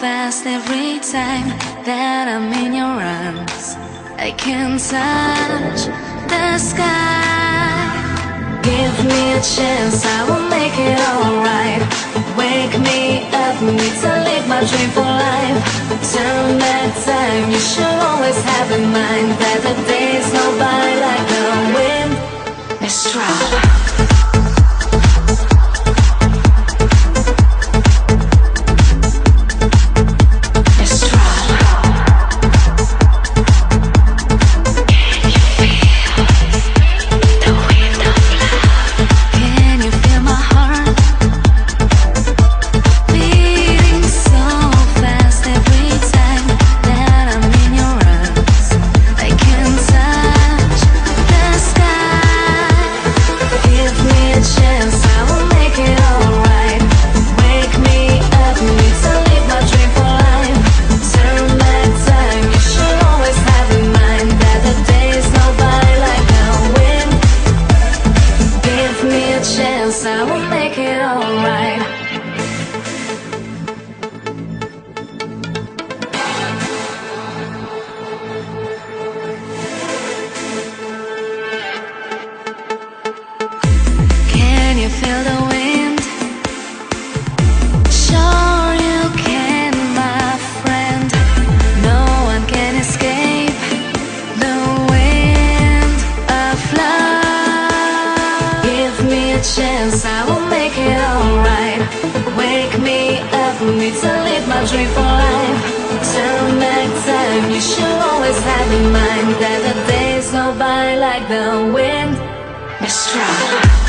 fast every time that I'm in your arms. I can touch the sky. Give me a chance, I will make it alright. Wake me up, need to live my dream for life. Turn back time, you should always have in mind that the days go by like the wind. Mistral. Make it alright. Chance, I will make it alright. Wake me up, need to live my dream for life. Turn back time, you should always have in mind that the days go by like the wind. Mistral.